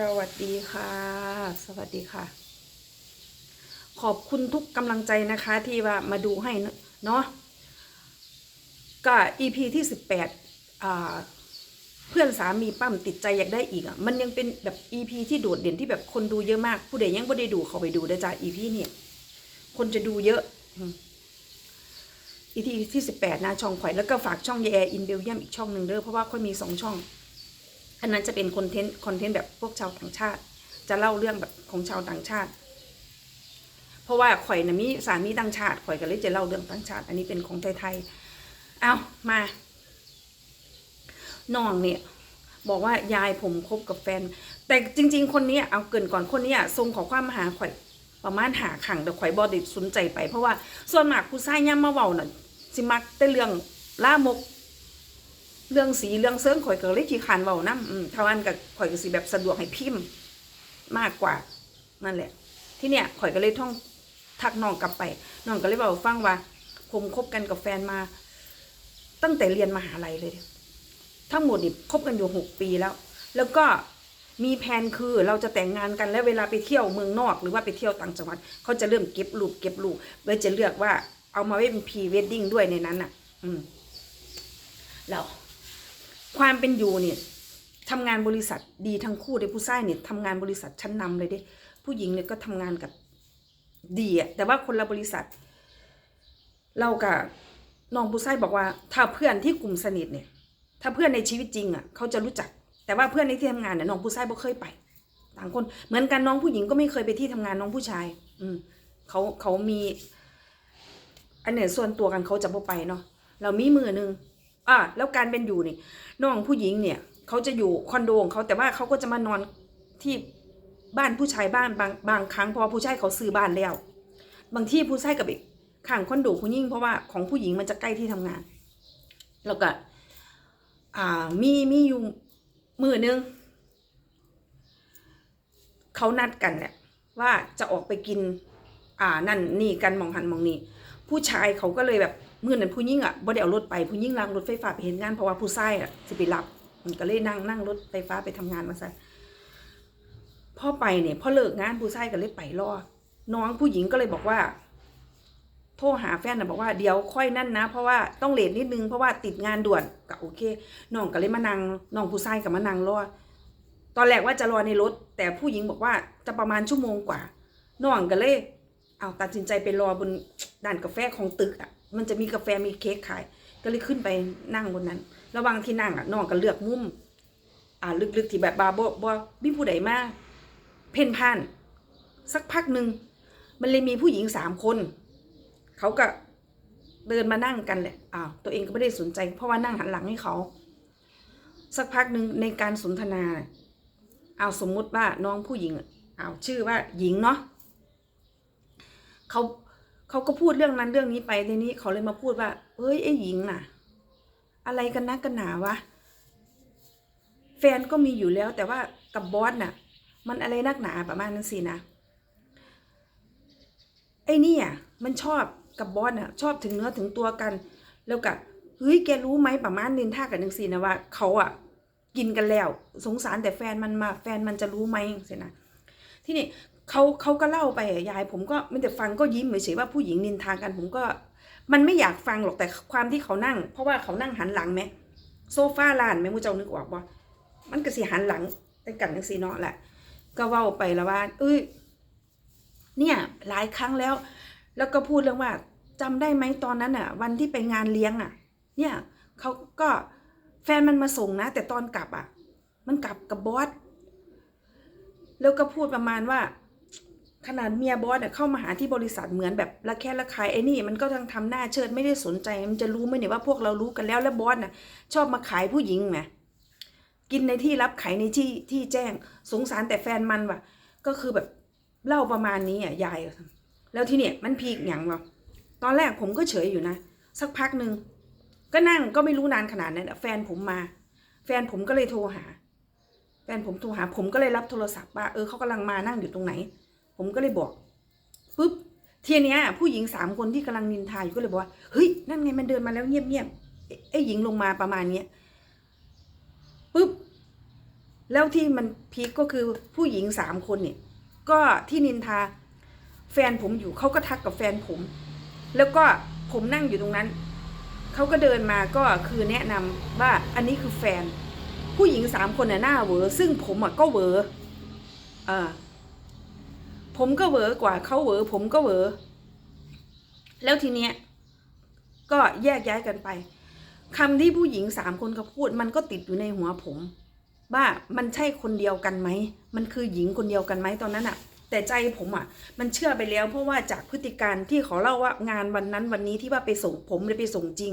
สวัสดีค่ะ สวัสดีค่ะ ขอบคุณทุกกำลังใจนะคะที่ว่ามาดูให้เนาะก็ EP ที่สิบแปดเพื่อนสามีปั้มติดใจอยากได้อีกอะมันยังเป็นแบบ EP ที่โดดเด่นที่แบบคนดูเยอะมาก ผู้ใดยังไม่ได้ดูเขาไปดูได้จ้า EP เนี่ยคนจะดูเยอะอืม EP ที่สิบแปดนะช่องข่อยแล้วก็ฝากช่องแยอินเบลเยียมอีกช่องหนึ่งเด้อเพราะว่าค่อยมีสองช่อง อันนั้นจะเป็นคอนเทนต์คอนเทนต์แบบพวกชาวต่างชาติ จะเล่าเรื่องแบบของชาวต่างชาติ เพราะว่าข่อยนะมีสามีต่างชาติข่อยก็เลยจะเล่าเรื่องต่างชาติ อันนี้เป็นของไทยๆเอามาน้องเนี่ยบอกว่ายายผมคบกับแฟน แต่จริง ๆ คนนี้เอาเกินก่อนคนนี้ทรงขอความมาหาข่อยประมาณหาขังแต่ข่อยบอดิสนใจไปเพราะว่าส่วนมากผู้ชายย่ำมาเว้าน่ะสิมักแต่เรื่องล่ามก เรื่องสีเรื่องเซิงข่อยก็เลยขี้ขานเว้านำอืมเท่านั้นกับข่อยก็สิแบบสะดวกให้พิมพ์ มากกว่านั่นแหละ ที่เนี่ยข่อยก็เลยท่องทักน้องกลับไปน้องก็เลยบอกฟังว่า ผมคบกันกับแฟนมา ตั้งแต่เรียนมหาลัยเลย ทั้งหมดนี่คบกันอยู่หกปีแล้ว แล้วก็มีแผนคือเราจะแต่งงานกันแล้วเวลาไปเที่ยวเมืองนอก หรือว่าไปเที่ยวต่างจังหวัดเขาจะเริ่มเก็บรูปเก็บรูปเพื่อจะเลือกว่าเอามาไว้เป็นพรีเวดดิ้งด้วยในนั้นอะ อืมแล้ว ความเป็นอยู่เนี่ยทำงานบริษัทดีทั้งคู่เลยผู้ชายเนี่ยทำงานบริษัทชั้นนำเลยเด้ผู้หญิงเนี่ยก็ทำงานกับดีอะแต่ว่าคนละบริษัท เรากับน้องผู้ชายบอกว่า ถ้าเพื่อนที่กลุ่มสนิทเนี่ย ถ้าเพื่อนในชีวิตจริงอะเขาจะรู้จัก แต่ว่าเพื่อนในที่ทำงานเนี่ยน้องผู้ชายบ่เคยไป ต่างคนเหมือนกันน้องผู้หญิงก็ไม่เคยไปที่ทำงานน้องผู้ชาย อืมเขาเขามี อันเนี่ยส่วนตัวกันเขาจะบ่ไปเนาะเรามีมือหนึ่ง อะแล้วการเป็นอยู่นี่น้องผู้หญิงเนี่ยเขาจะอยู่คอนโดของเขาแต่ว่าเขาก็จะมานอนที่บ้านผู้ชายบ้านบางบางครั้งเพราะว่าผู้ชายเขาซื้อบ้านแล้ว บางที่ผู้ชายกับอีกข้างคอนโดผู้หญิงเพราะว่าของผู้หญิงมันจะใกล้ที่ทำงาน แล้วก็อ่ามีมีอยู่มือหนึงเขานัดกันแหละว่าจะออกไปกิน อ่านั่นนี่กันมองหันมองนี่ ผู้ชายเขาก็เลยแบบมื่อนั้นผู้หญิงอะบ่ได้เอารถไปผู้หญิงนั่งรถไฟฟ้าไปเห็นงานเพราะว่าผู้ชายอะจะไปรับมันก็เลยนั่งนั่งรถไฟฟ้าไปทำงานมาซะพอไปเนี่ยพอเลิกงานผู้ชายก็เลยไปรอน้องผู้หญิงก็เลยบอกว่า โทรหาแฟนนะบอกว่าเดี๋ยวค่อยนั่นนะ เพราะว่าต้องเลทนิดนึงเพราะว่าติดงานด่วนก็โอเคน้องก็เลยมานั่งน้องผู้ชายกับมานั่งรอตอนแรกว่าจะรอในรถ แต่ผู้หญิงบอกว่าจะประมาณชั่วโมงกว่าน้องก็เลย เอาตัดสินใจไปรอบนด่านกาแฟของตึกอะ มันจะมีกาแฟมีเค้กขาย ก็เลยขึ้นไปนั่งบนนั้น ระหว่างที่นั่งอะน้องก็เลือกมุม อ่าลึกๆที่แบบบาบบ่มีผู้ใดมาเพ่นพ่าน สักพักหนึ่งมันเลยมีผู้หญิงสามคน เขาก็เดินมานั่งกันแหละอ้าวตัวเองก็ไม่ได้สนใจ เพราะว่านั่งหันหลังให้เขา สักพักหนึ่งในการสนทนา เอาสมมุติว่าน้องผู้หญิงอะเอาชื่อว่าหญิงเนาะ เขาเขาก็พูดเรื่องนั้นเรื่องนี้ไปทีนี้เขาเลยมาพูดว่าเฮ้ยไอ้หญิงน่ะ อะไรกันนักกันหนาวะ แฟนก็มีอยู่แล้ว แต่ว่ากับบอสน่ะ มันอะไรนักหนาประมาณนั้นสินะไอ้นี่อะมันชอบกับบอสน่ะ ชอบถึงเนื้อถึงตัวกัน แล้วกับเฮ้ยแกรู้ไหมประมาณนินท่ากับนึงสินะว่าเขาอะกินกันแล้ว สงสารแต่แฟนมันมา แฟนมันจะรู้ไหมสินะที่นี่ เขาเขาก็เล่าไปยาย ผมก็ไม่แต่ฟังก็ยิ้มเฉยๆว่าผู้หญิงนินทากัน ผมก็ มันไม่อยากฟังหรอกแต่ความที่เขานั่ง เพราะว่าเขานั่งหันหลังไหมโซฟาลานไหมมูเจ้านึกออกบ่มันก็สิหันหลังแต่กันจังสีเนาะแหละ ก็เว้าไปแล้วว่า เอ้ยเนี่ยหลายครั้งแล้ว แล้วก็พูดเรื่องว่าจำได้ไหมตอนนั้นอะ วันที่ไปงานเลี้ยงอะ เนี่ยเขาก็แฟนมันมาส่งนะ แต่ตอนกลับอะ มันกลับกับบอสแล้วก็พูดประมาณว่า ขนาดเมียบอสเนี่ยเข้ามาหาที่บริษัทเหมือนแบบละแค่ละคายไอ้นี่มันก็ยังทำหน้าเชิดไม่ได้สนใจมันจะรู้ไหมเนี่ยว่าพวกเรารู้กันแล้วแล้วบอสน่ะชอบมาขายผู้หญิงไงกินในที่รับขายในที่ที่แจ้งสงสารแต่แฟนมันว่ะ ก็คือแบบเล่าประมาณนี้อะยาย แล้วที่เนี่ยมันพีกอย่างวะตอนแรกผมก็เฉยอยู่นะ สักพักหนึ่งก็นั่งก็ไม่รู้นานขนาดนั้นแฟนผมมา แฟนผมก็เลยโทรหา แฟนผมโทรหา ผมก็เลยรับโทรศัพท์ว่าเออเขากำลังมานั่งอยู่ตรงไหน ผมก็เลยบอกปุ๊บทีเนี้ย ผู้หญิงสามคนที่กำลังนินทาอยู่ก็เลยบอกว่าเฮ้ยนั่นไงมันเดินมาแล้วเงียบเงียบไอ้หญิงลงมาประมาณเนี้ยปุ๊บแล้วที่มันพีคก็คือผู้หญิงสามคนเนี่ย ก็ที่นินทา แฟนผมอยู่เขาก็ทักกับแฟนผม แล้วก็ผมนั่งอยู่ตรงนั้นเขาก็เดินมาก็คือแนะนำว่าอันนี้คือแฟน ผู้หญิงสามคนน่ะหน้าเวอซึ่งผมอะก็เวอเออ ผมก็เหวอกว่าเขาเหวอผมก็เหวอแล้วทีเนี้ยก็แยกย้ายกันไปคำที่ผู้หญิงสามคนเขาพูด มันก็ติดอยู่ในหัวผม ว่ามันใช่คนเดียวกันไหมมันคือหญิงคนเดียวกันไหมตอนนั้นอะแต่ใจผมอะมันเชื่อไปแล้ว เพราะว่าจากพฤติการที่เขาเล่าว่างานวันนั้นวันนี้ที่ว่าไปส่งผมเลยไปส่งจริง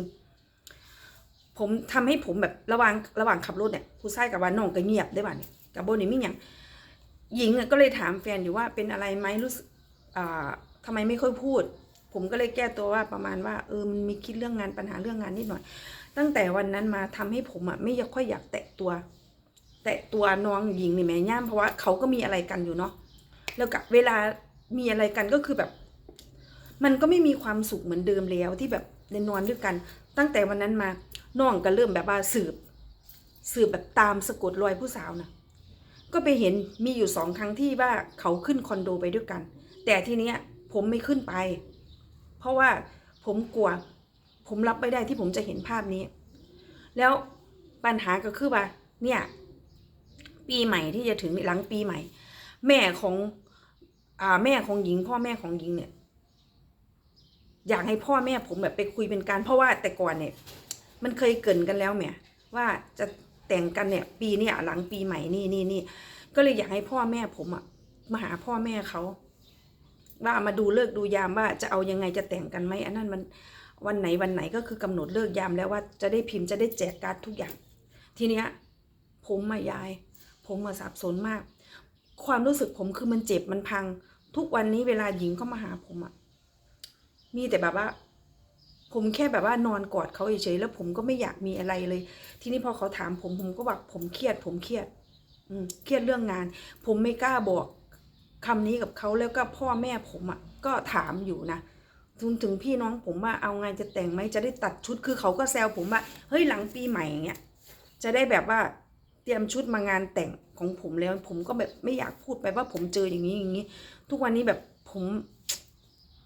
ผมทำให้ผมแบบระหว่างระหว่างขับรถเนี่ยผู้ชายกับว่าน้องก็เงียบได้บ้านี่กับโบนี่ไม่อย่าง หญิงก็เลยถามแฟนอยู่ว่าเป็นอะไรไหมรู้สึกทำไมไม่ค่อยพูด ผมก็เลยแก้ตัวว่าประมาณว่าเออมันมีคิดเรื่องงานปัญหาเรื่องงานนิดหน่อย ตั้งแต่วันนั้นมาทำให้ผมอะไม่ค่อยอยากแตะตัว แตะตัวน้องหญิงนี่แม่ย่ามเพราะว่าเขาก็มีอะไรกันอยู่เนาะแล้วกับเวลามีอะไรกันก็คือแบบ มันก็ไม่มีความสุขเหมือนเดิมแล้วที่แบบได้นอนด้วยกัน ตั้งแต่วันนั้นมาน้องก็เริ่มแบบว่าสืบ สืบแบบตามสะกดรอยผู้สาวนะ ก็ไปเห็นมีอยู่สองครั้งที่ว่าเขาขึ้นคอนโดไปด้วยกัน แต่ทีเนี้ยผมไม่ขึ้นไป เพราะว่าผมกลัว ผมรับไม่ได้ที่ผมจะเห็นภาพนี้ แล้วปัญหาก็คือว่า เนี่ย ปีใหม่ที่จะถึงหลังปีใหม่ แม่ของอ่าแม่ของหญิง พ่อแม่ของหญิงเนี่ย อยากให้พ่อแม่ผมแบบไปคุยเป็นการ เพราะว่าแต่ก่อนเนี่ย มันเคยเกินกันแล้วแหม่ว่าจะ แต่งกันเนี่ยปีเนี่ยหลังปีใหม่นี่นี่นี่ก็เลยอยากให้พ่อแม่ผมอะมาหาพ่อแม่เขาว่ามาดูเลิกดูยามว่าจะเอายังไงจะแต่งกันไหมอันนั้นมันวันไหนวันไหนก็คือกำหนดเลิกยามแล้วว่าจะได้พิมพ์จะได้แจกการดทุกอย่าง ทีเนี้ยผมมายาย ผมมาสับสนมาก ความรู้สึกผมคือมันเจ็บมันพัง ทุกวันนี้เวลาหญิงเขามาหาผมอะมีแต่แบบว่า ผมแค่แบบว่านอนกอดเขาเฉยๆแล้วผมก็ไม่อยากมีอะไรเลย ทีนี้พอเขาถามผมผมก็บอกผมเครียด ผมเครียด อืมเครียดเรื่องงาน ผมไม่กล้าบอกคำนี้กับเขาแล้วก็พ่อแม่ผมอะก็ถามอยู่นะถึงถึงพี่น้องผมว่าเอาไงจะแต่งไหมจะได้ตัดชุดคือเขาก็แซวผมว่าเฮ้ยหลังปีใหม่อย่างเงี้ยจะได้แบบว่าเตรียมชุดมางานแต่งของผมแล้ว ผมก็แบบไม่อยากพูดไปว่าผมเจออย่างนี้อย่างนี้ ทุกวันนี้แบบผม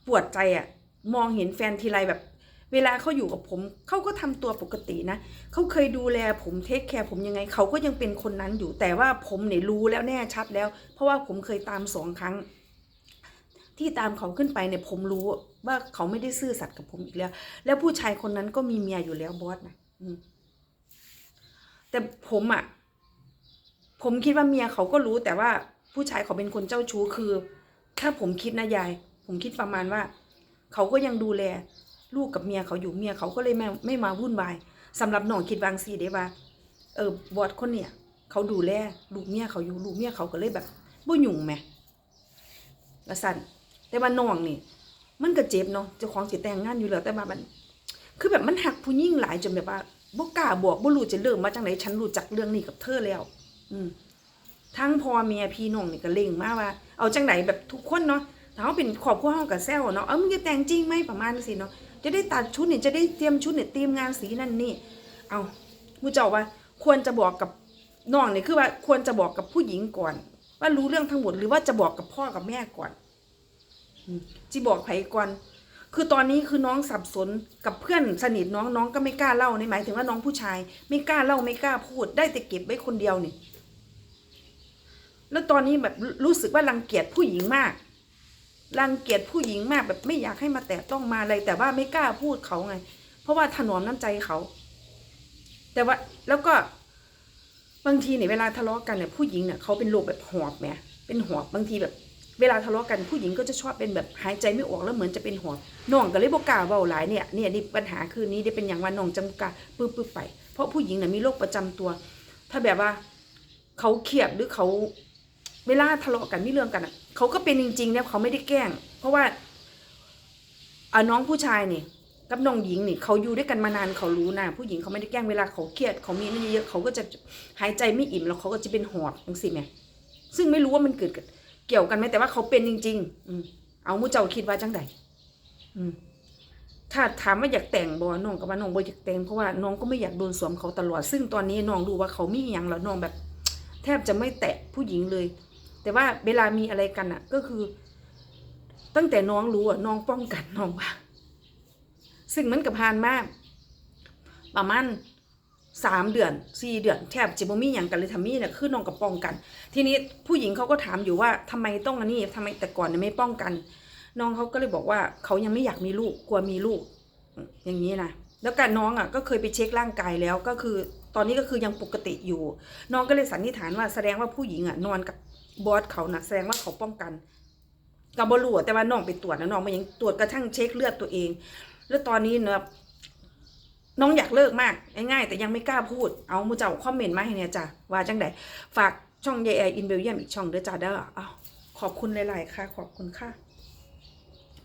ปวดใจอะ มองเห็นแฟนทีไรแบบ เวลาเขาอยู่กับผมเขาก็ทำตัวปกตินะเขาเคยดูแลผมเทคแคร์ผมยังไงเขาก็ยังเป็นคนนั้นอยู่ แต่ว่าผมเนี่ยรู้แล้วแน่ชัดแล้ว เพราะว่าผมเคยตามสองครั้ง ที่ตามเขาขึ้นไปเนี่ยผมรู้ว่าเขาไม่ได้ซื่อสัตย์กับผมอีกแล้ว แล้วผู้ชายคนนั้นก็มีเมียอยู่แล้วบอสนะแต่ผมอะ่ะ ผมคิดว่าเมียเขาก็รู้แต่ว่าผู้ชายเขาเป็นคนเจ้าชู้คือ ถ้าผมคิดนะยาย ผมคิดประมาณว่า เขาก็ยังดูแล ลูกกับเมียเขาอยู่เมียเขาก็เลยไม่ไม่มาวุ่นวายสำหรับน้องคิดบางสีได้ว่า เออบอสคนเนี่ยเขาดูแลลูกเมียเขาอยู่ลูกเมียเขาก็เลยแบบบ่ยุ่งแหมละสั่นแต่ว่าน้องนี่ มันก็เจ็บเนาะเจ้าของสิแต่งงานอยู่แล้วแต่ว่ามัน คือแบบมันหักผู้หญิงหลายจนแบบว่าบ่กล้าบอกบ่รู้จะเริ่มมาจังไหนฉันรู้จักเรื่องนี้กับเธอแล้ว อืมทั้งพ่อเมียพี่น้องนี่ก็เล่งมาว่า เอาจังไหนแบบทุกคนเนาะถ้าเขาเป็นครอบครัวเฮาก็แซวเนาะเออมึงจะแต่งจริงไหมประมาณนี้สิเนาะ จะได้ตัดชุดเนี่ยจะได้เตรียมชุดเนี่ยเตรียมงานสีนั่นนี่ เอามูเจ้าว่า ควรจะบอกกับน้องเนี่ยคือว่าควรจะบอกกับผู้หญิงก่อน ว่ารู้เรื่องทั้งหมดหรือว่าจะบอกกับพ่อกับแม่ก่อนจิบอกไผก่อน คือตอนนี้คือน้องสับสนกับเพื่อนสนิทน้องน้องก็ไม่กล้าเล่าในหมายถึงว่าน้องผู้ชาย ไม่กล้าเล่าไม่กล้าพูด ได้แต่เก็บไว้คนเดียวนี่แล้วตอนนี้แบบรู้สึกว่ารังเกียจผู้หญิงมาก รังเกียจผู้หญิงมากแบบไม่อยากให้มาแตะต้องมาอะไรแต่ว่าไม่กล้าพูดเขาไง เพราะว่าถนอมน้ำใจเขา แต่ว่าแล้วก็บางทีเนี่ยเวลาทะเลาะกันเนี่ยผู้หญิงเนี่ยเขาเป็นโรคแบบหอบแหมเป็นหอบบางทีแบบ เวลาทะเลาะกันผู้หญิงก็จะชอบเป็นแบบหายใจไม่ออกแล้วเหมือนจะเป็นหอบน้องก็เลยบอกกล้าเบาหลายเนี่ยเนี่ยนี่ปัญหาคืนนี้ได้เป็นอย่างว่าน้องจังกล้าปื้บไป เพราะผู้หญิงเนี่ยมีโรคประจำตัว ถ้าแบบว่าเขาเครียดหรือเขา เวลาทะเลาะกันไมีเรื่องกันอะเขาก็เป็นจริงๆเนี่ยเขาไม่ได้แกล้ง เพราะว่าอาน้องผู้ชายนี่กับน้องหญิงนี่เขาอยู่ด้วยกันมานานเขารู้นะผู้หญิงเขาไม่ได้แกล้งเวลาเขาเครียดเขามีนี่เยอะเขาก็จะหายใจไม่อิ่มแล้วเขาก็จะเป็นหอบจังสิแม่ซึ่งไม่รู้ว่ามันเกิดเกี่ยวกันไหมแต่ว่าเขาเป็นจริง ๆ อืมเอามูเจ้าคิดว่าจังใดอืมถ้าถามว่าอยากแต่งบอน้องกับว่าน้องบ่อยากแต่งเพราะว่าน้องก็ไม่อยากโดนสวมเขาตลอด ซึ่งตอนนี้น้องรู้ว่าเขามีอย่างแล้วน้องแบบ แทบจะไม่แตะผู้หญิงเลย แต่ว่าเวลามีอะไรกันอะก็คือ ตั้งแต่น้องรู้อะน้องป้องกันน้องว่าซึ่งมันกับพานมาก ประมาณสามเดือนสี่เดือนแทบจะบ่มีอย่างกันเลยทำมีเนี่ยคือน้องกับป้องกัน ทีนี้ผู้หญิงเขาก็ถามอยู่ว่าทำไมต้องอันนี้ทำไมแต่ก่อนเนี่ยไม่ป้องกัน น้องเขาก็เลยบอกว่าเขายังไม่อยากมีลูกกลัวมีลูก อย่างนี้นะแล้วการน้องอะก็เคยไปเช็คร่างกายแล้วก็คือ ตอนนี้ก็คือยังปกติอยู่ น้องก็เลยสันนิษฐานว่าแสดงว่าผู้หญิงอะนอนกับบอสเขานะแสดงว่าเขาป้องกันกับบรูแต่ว่าน้องไปตรวจนะน้องมายังตรวจกระทั่งเช็คเลือดตัวเอง แล้วตอนนี้เนะน้องอยากเลิกมากง่ายๆแต่ยังไม่กล้าพูดเอามูเจ้าคอมเมนต์มาให้เนี่ยจ้ะว่าจังไดฝากช่องยายแอร์อินเบลเยียมอีกช่องเด้อจ้าเด้ออ้าวขอบคุณหลายๆค่ะ ขอบคุณค่ะ